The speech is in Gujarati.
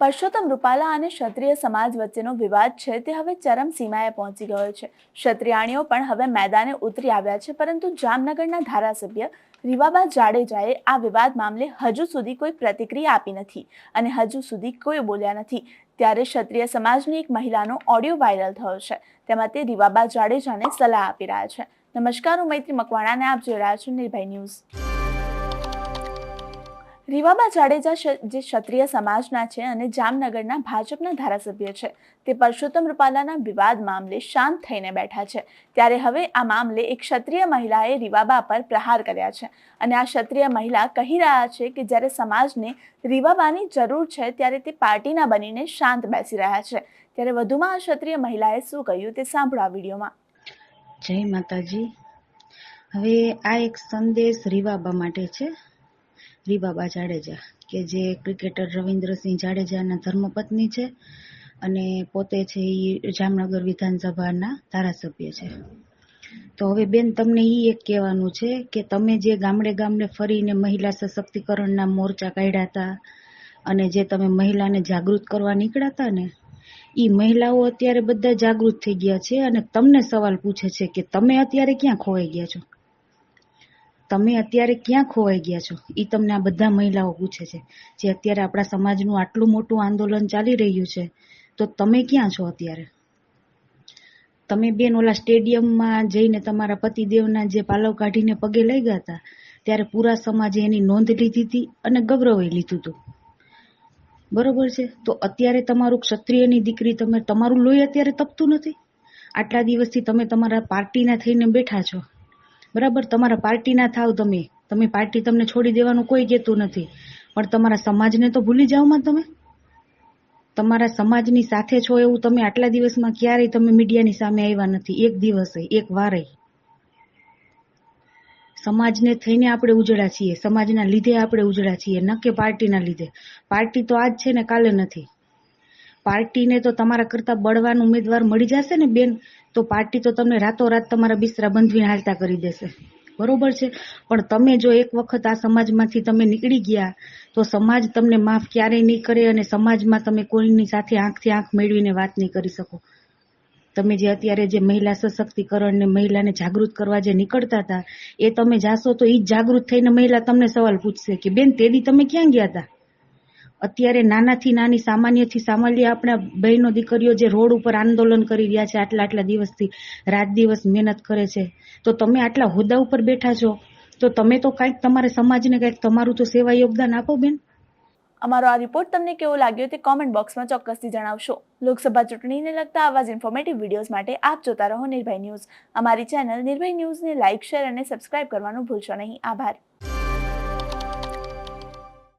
પરસોત્તમ રૂપાલા અને ક્ષત્રિય સમાજ વચ્ચેનો વિવાદ છે તે હવે ચરમસીમાએ પહોંચી ગયો છે. ક્ષત્રિયાણીઓ પણ હવે મેદાને ઉતરી આવ્યા છે, પરંતુ જામનગરના ધારાસભ્ય રીવાબા જાડેજાએ આ વિવાદ મામલે હજુ સુધી કોઈ પ્રતિક્રિયા આપી નથી અને હજુ સુધી કોઈ બોલ્યા નથી. ત્યારે ક્ષત્રિય સમાજની એક મહિલાનો ઓડિયો વાયરલ થયો છે. તેમાં તે રીવાબા જાડેજાને સલાહ આપી રહ્યા છે. નમસ્કાર, હું મૈત્રી મકવાણાને આપ જોઈ રહ્યા છો નિર્ભય ન્યૂઝ. રીવાબા જાડેજા જે ક્ષત્રિય સમાજના છે અને જામનગરના ભાજપના ધારાસભ્ય છે, તે પરસોત્તમ રૂપાલાના વિવાદ મામલે શાંત થઈને બેઠા છે. ત્યારે હવે આ મામલે એક ક્ષત્રિય મહિલાએ રીવાબા પર પ્રહાર કર્યા છે. અને આ ક્ષત્રિય મહિલા કહી રહ્યા છે કે જ્યારે સમાજને રીવાબાની જરૂર છે, ત્યારે તે પાર્ટીના બનીને શાંત બેસી રહ્યા છે. ત્યારે વધુમાં આ ક્ષત્રિય મહિલાએ શું કહ્યું તે સાંભળો આ વિડીયોમાં. જય માતાજી. હવે આ એક સંદેશ રીવાબા માટે છે. રીવાબા જાડેજા, કે જે ક્રિકેટર રવિન્દ્રસિંહ જાડેજાના ધર્મપત્ની છે અને પોતે છે એ જામનગર વિધાનસભાના ધારાસભ્ય છે. તો હવે બેન તમને એ એક કહેવાનું છે કે તમે જે ગામડે ગામડે ફરીને મહિલા સશક્તિકરણના મોરચા કાઢ્યા હતા અને જે તમે મહિલાને જાગૃત કરવા નીકળ્યા હતા ને એ મહિલાઓ અત્યારે બધા જાગૃત થઈ ગયા છે અને તમને સવાલ પૂછે છે કે તમે અત્યારે ક્યાં ખોવાઈ ગયા છો? તમે અત્યારે ક્યાં ખોવાઈ ગયા છો? એ તમને આ બધા મહિલાઓ પૂછે છે. જે અત્યારે આપણા સમાજનું આટલું મોટું આંદોલન ચાલી રહ્યું છે, તો તમે ક્યાં છો અત્યારે? તમે બેન ઓલા સ્ટેડિયમમાં જઈને તમારા પતિદેવના જે પાલવ કાઢીને પગે લઈ ગયા હતા, ત્યારે પૂરા સમાજે એની નોંધ લીધી હતી અને ગૌરવે લીધું હતું. બરોબર છે? તો અત્યારે તમારું ક્ષત્રિયની દીકરી તમે તમારું લોહી અત્યારે તપતું નથી? આટલા દિવસથી તમે તમારા પાર્ટીના થઈને બેઠા છો. બરાબર? તમારા પાર્ટીના થાવ તમે. તમે પાર્ટી તમને છોડી દેવાનું કોઈ કહેતું નથી. પણ તમારા સમાજને તો ભૂલી જાઓમાં તમે. તમારા સમાજની સાથે છો એવું તમે આટલા દિવસમાં ક્યારેય તમે મીડિયાની સામે આવ્યા નથી. એક દિવસે, એક વારે. સમાજને થઈને આપણે ઉજળા છીએ. સમાજના લીધે આપણે ઉજળા છીએ, ન કે પાર્ટીના લીધે. પાર્ટી તો આજ છે ને કાલે નથી. પાર્ટીને તો તમારા કરતા બળવાન ઉમેદવાર મળી જશે ને, બેન? તો પાર્ટી તો તમને રાતોરાત તમારા બિસ્તરા બંધવીને હાલતા કરી દેશે. બરોબર છે? પણ તમે જો એક વખત આ સમાજમાંથી તમે નીકળી ગયા, તો સમાજ તમને માફ ક્યારેય નહીં કરે અને સમાજમાં તમે કોઈની સાથે આંખથી આંખ મેળવીને વાત નહીં કરી શકો. તમે જે અત્યારે જે મહિલા સશક્તિકરણ ને મહિલાને જાગૃત કરવા જે નીકળતા હતા, એ તમે જાશો તો એ જ જાગૃત થઈને મહિલા તમને સવાલ પૂછશે કે, બેન, તેદી તમે ક્યાં ગયા હતા? અત્યારે નાનાથી નાની, સામાન્યથી સામાન્ય આપણા બહેનો દીકરીઓ જે રોડ ઉપર આંદોલન કરી રહ્યા છે આટલા આટલા દિવસથી, રાત દિવસ મહેનત કરે છે. તો તમે આટલા હોદ્દા ઉપર બેઠા છો. તો તમે તો કાંઈક તમારા સમાજને કાંઈક તમારું તો સેવા યોગદાન આપો બેન. અમારો આ રિપોર્ટ તમને કેવો લાગ્યો તે કોમેન્ટ બોક્સમાં ચોક્કસથી જણાવશો. લોકસભા ચૂંટણીને લગતા આવા જ ઇન્ફોર્મેટિવ વિડીયોઝ માટે આપ જોતા રહો નિર્ભય ન્યૂઝ. અમારી ચેનલ નિર્ભય ન્યૂઝને લાઇક શેર અને સબસ્ક્રાઇબ કરવાનું ભૂલશો નહીં. આભાર.